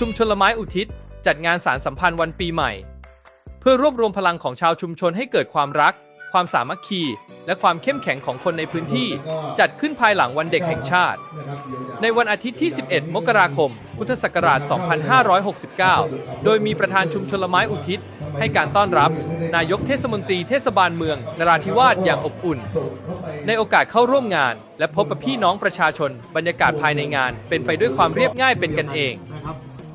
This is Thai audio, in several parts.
ชุมชนละไม้อุทิศ จัดงานสารสัมพันธ์วันปีใหม่ เพื่อรวบรวมพลังของชาวชุมชนให้เกิดความรัก ความสามัคคี และความเข้มแข็งของคนในพื้นที่ จัดขึ้นภายหลังวันเด็กแห่งชาติ ในวันอาทิตย์ที่ 11 มกราคม พุทธศักราช 2569 โดยมีประธานชุมชนละไม้อุทิศ ให้การต้อนรับ นายกเทศมนตรีเทศบาลเมืองนราธิวาสอย่างอบอุ่น ในโอกาสเข้าร่วมงาน และพบกับพี่น้องประชาชน บรรยากาศภายในงาน เป็นไปด้วยความเรียบง่ายเป็นกันเอง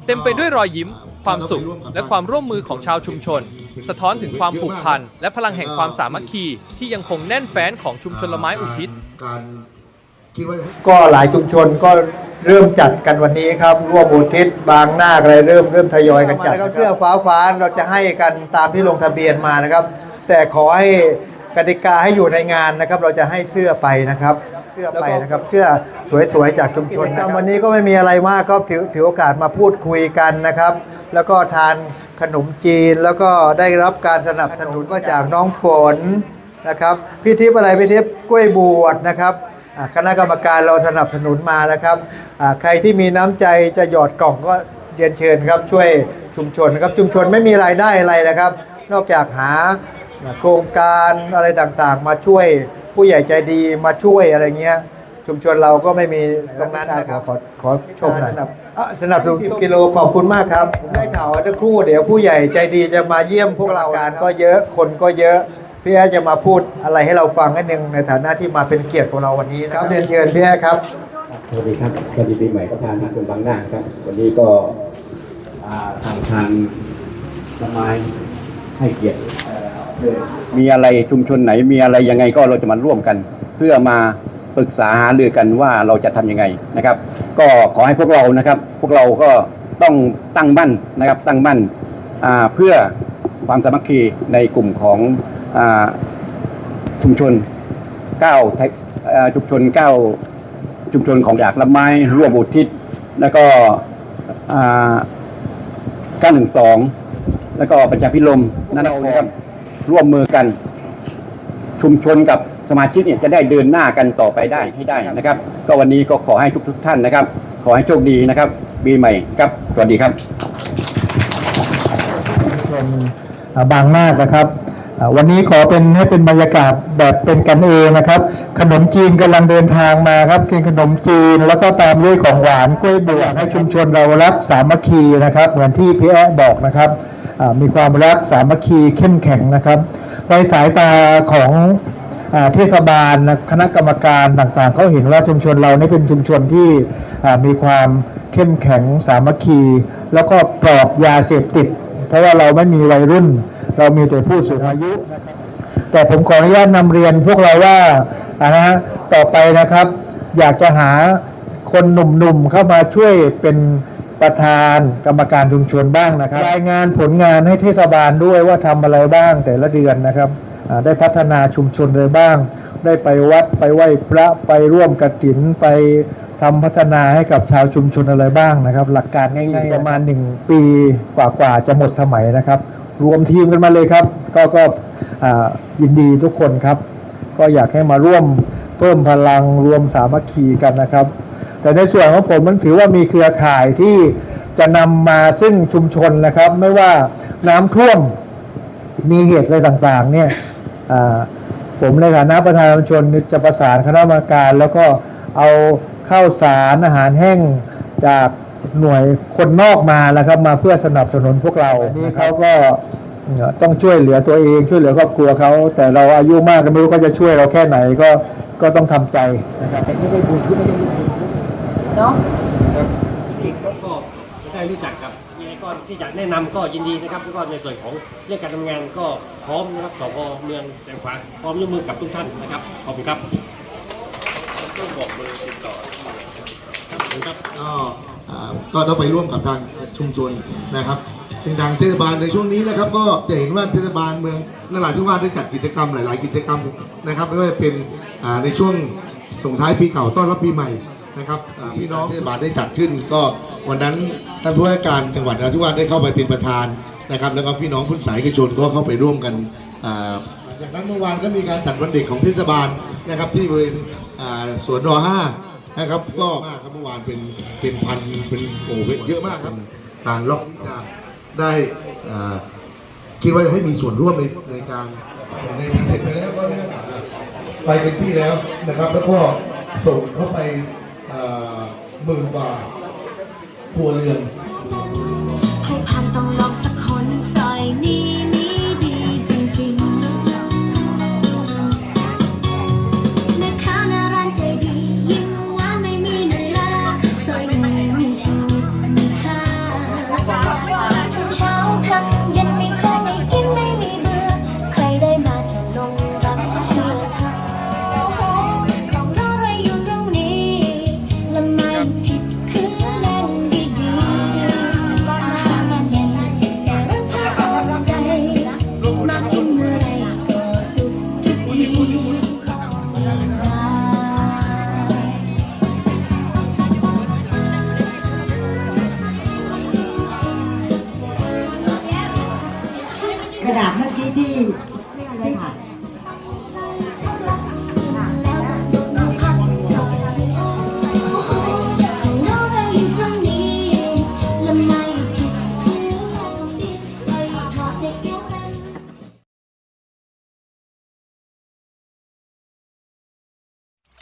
เต็มไปด้วยรอยยิ้ม ความสุข และความร่วมมือของชาวชุมชน สะท้อนถึงความผูกพัน และพลังแห่งความสามัคคีที่ยังคงแน่นแฟ้นของชุมชนละไม้อุทิศ การคิดว่า ก็หลายชุมชนก็เริ่มจัดกันวันนี้ครับร่วมอุทิศบางหน้าอะไรเริ่มเริ่มทยอยกันจัดนะครับเสื้อฟ้าฟ้าเราจะให้กันตามที่ลงทะเบียนมานะครับ แต่ขอให้ กติกาให้อยู่ในงานนะครับ เราจะให้เสื้อไปนะครับ เสื้อไปนะครับ เสื้อสวยๆจากชุมชนนะครับวันนี้ก็ไม่มีอะไรมากก็ถือถือโอกาสมาพูดคุยกันนะครับ แล้วก็ทานขนมจีนแล้วก็ได้รับการสนับสนุนก็จากน้องฝนนะครับพี่ทิพย์อะไรพี่ทิพย์กล้วยบวชนะครับอ่าคณะกรรมการเราสนับสนุนมานะครับอ่าใครที่มีน้ำใจจะหยอดกล่องก็เรียนเชิญครับช่วยชุมชนนะครับชุมชนไม่มีรายได้อะไรนะครับ นอกจากหา โครงการอะไรต่างๆ มาช่วยผู้ใหญ่ใจดีมาช่วยอะไรเงี้ย ชุมชนเราก็ไม่มีตรงนั้นนะครับขอขอชมหน่อยอะสนับสนุน10กิโลขอบคุณมากครับ ได้ข่าวว่าจะครู่เดี๋ยวผู้ใหญ่ใจดีจะมาเยี่ยมพวกเราการก็เยอะคนก็เยอะพี่แอ๊จะมาพูดอะไรให้เราฟังนิดนึงในฐานะที่มาเป็นเกียรติของเราวันนี้นะครับเรียนเชิญพี่แอ๊ครับสวัสดีครับสวัสดีปีใหม่ประธานทางกรมบางนาครับ วันนี้ก็อ่าทางทางสมายให้เกียรติเอ่อ มีอะไรชุมชนไหน มีอะไรยังไงก็เราจะมาร่วมกัน เพื่อมาปรึกษาหารือกันว่าเราจะทำยังไงนะครับ ก็ขอให้พวกเรานะครับ พวกเราก็ต้องตั้งมั่นนะครับ ตั้งมั่นเพื่อความสามัคคีในกลุ่มของอชุมชนเก้าชุมชนเก้าชุมชนของอยากละไม้ร่วมอุทิศแล้วก็ก้าหนึ่งสองแล้วก็ประชาพิรมนั่นเองนะครับ ร่วมมือกัน ชุมชนกับสมาชิกเนี่ยจะได้เดินหน้ากันต่อไปได้ให้ได้นะครับ ก็วันนี้ก็ขอให้ทุกทุกท่านนะครับ ขอให้โชคดีนะครับปีใหม่ครับสวัสดีครับบางมากนะครับวันนี้ขอเป็นให้เป็นบรรยากาศแบบเป็นกันเองนะครับ ขนมจีนกำลังเดินทางมาครับกินขนมจีนแล้วก็ตามด้วยของหวานกล้วยบวกให้ชุมชนเรารักสามัคคีนะครับ เหมือนที่พี่แอ๊บอกนะครับ มีความรักสามัคคีเข้มแข็งนะครับในสายตาของอเทศบาลคณะกรรมการต่างๆเขาเห็นว่าชุมชนเรานี่เป็นชุมชนที่มีความเข้มแข็งสามัคคี แล้วก็ปลอดยาเสพติด เพราะว่าเราไม่มีวัยรุ่น เรามีแต่ผู้สูงอายุ แต่ผมขออนุญาตนำเรียนพวกเราว่าอ่านะฮะต่อไปนะครับ อยากจะหาคนหนุ่มๆเข้ามาช่วยเป็น ประธานกรรมการชุมชนบ้างนะครับ รายงานผลงานให้เทศบาลด้วยว่าทำอะไรบ้างแต่ละเดือนนะครับอ่าได้พัฒนาชุมชนเลยบ้าง ได้ไปวัดไปไหว้พระไปร่วมกฐินไปทำพัฒนาให้กับชาวชุมชนอะไรบ้างนะครับ หลักการง่ายๆประมาณหนึ่งปีกว่าๆจะหมดสมัยนะครับ รวมทีมกันมาเลยครับ ก็ก็อ่ายินดีทุกคนครับ ก็อยากให้มาร่วมเพิ่มพลังรวมสามัคคีกันนะครับ แต่ในส่วนของผมมันถือว่ามีเครือข่ายที่จะนำมาซึ่งชุมชนนะครับ ไม่ว่าน้ำท่วมมีเหตุอะไรต่างๆ เนี่ยอ่าผมในฐานะประธานชุมชนจะประสานคณะกรรมการ แล้วก็เอาข้าวสารอาหารแห้งจากหน่วยคนนอกมานะครับ มาเพื่อสนับสนุนพวกเรานี่เขาก็ต้องช่วยเหลือตัวเองช่วยเหลือครอบครัวเขาแต่เราอายุมากก็ไม่รู้เขาจะช่วยเราแค่ไหนก็ก็ต้องทำใจนะครับ เนาะที่ก็ได้รู้จักกับยังไงก็ที่จะแนะนำก็ยินดีนะครับแล้วก็ในส่วนของเรื่องการทำงานก็พร้อมนะครับสพเมืองแสงขวาพร้อมร่วมมือกับทุกท่านนะครับขอบคุณครับต้องบอกเบอร์ติดต่อขอบคุณครับก็อ่าก็ต้องไปร่วมกับทางชุมชนนะครับซึ่งทางเทศบาลในช่วงนี้นะครับ ก็จะเห็นว่าเทศบาลเมืองนราธิวาสได้จัดกิจกรรมหลาย ๆ กิจกรรมนะครับไม่ว่าจะเป็นอ่าในช่วงส่งท้ายปีเก่าต้อนรับปีใหม่ นะครับพี่น้องที่บาทได้จัดขึ้น ก็วันนั้นท่านผู้ว่าการจังหวัดนราธิวาสได้เข้าไปเป็นประธานนะครับ แล้วก็พี่น้องผู้สายกิจชนก็เข้าไปร่วมกันจากนั้นเมื่อวานก็มีการจัดวันเด็กของเทศบาลนะครับ ที่บริเวณสวนรอห้านะครับก็มากครับเมื่อวานเป็นเป็นพันเป็นโอ้เยอะมากครับทางล็อกจะได้คิดว่าจะให้มีส่วนร่วมในในการในเสร็จไปแล้วก็ได้ไปเป็นที่แล้วนะครับ แล้วก็ส่งเข้าไป หมื่นบาทครัวเรือน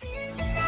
Music.